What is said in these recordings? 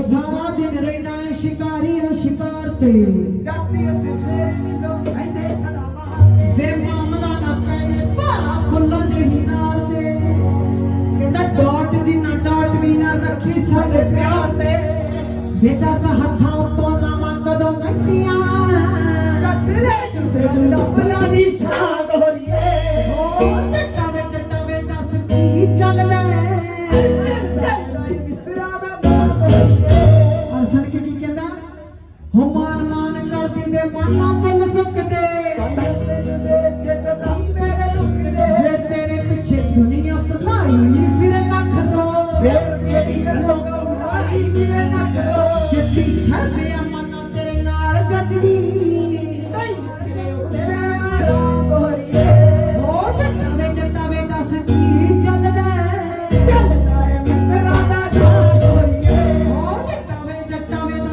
ਸਾਰਾ ਦਿਨ ਰਹਿਣਾ ਸ਼ਿਕਾਰੀ ਹੈ ਸ਼ਿਕਾਰ ਤੇ। ਜੱਟ ਅਸੀਂ ਸੇਦਾ ਹੱਥਾਂ ਉੱਤੋਂ ਲਾਵਾਂ ਕਦੋਂ ਕਹਿੰਦੀਆਂ ਕੱਟਰੇ ਜੁੱਤੇ ਡੱਬਲਾ ਦੀ ਸ਼ਾਨ ਹੋਰੀਏ ਹੋ ਜੱਟਾਂ ਵਿੱਚ ਟਵੇਂ ਦੱਸ ਕੀ ਚੱਲਦਾ ਹਸਣ ਕੇ ਕੀ ਕਹਿੰਦਾ ਹੋ ਮਾਨ ਮਾਨ ਕਰਦੀ ਤੇ ਮਾਨਾ ਪੱਲ ਤੋਂ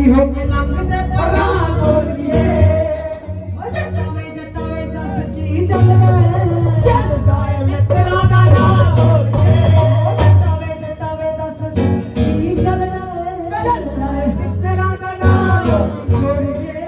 ਦੀ ਹੋ ਕੇ ਲੰਘਦੇ ਪਰਾਂ ਗੋਰੀਏ ਉਹ ਜੱਟਾਂ ਜੱਟਾਂ ਵਿੱਚ ਸੱਚੀ ਚੱਲਦਾ ਹੈ। ਚੱਲਦਾ ਹੈ ਮਿੱਤਰਾਂ ਦਾ ਨਾਮ ਗੋਰੀਏ ਉਹ ਜੱਟਾਂ ਵਿੱਚ ਜੱਟਾਂ ਵਿੱਚ ਸੱਚੀ ਚੱਲਦਾ ਹੈ। ਚੱਲਦਾ ਹੈ ਮਿੱਤਰਾਂ ਦਾ ਨਾਮ ਗੋਰੀਏ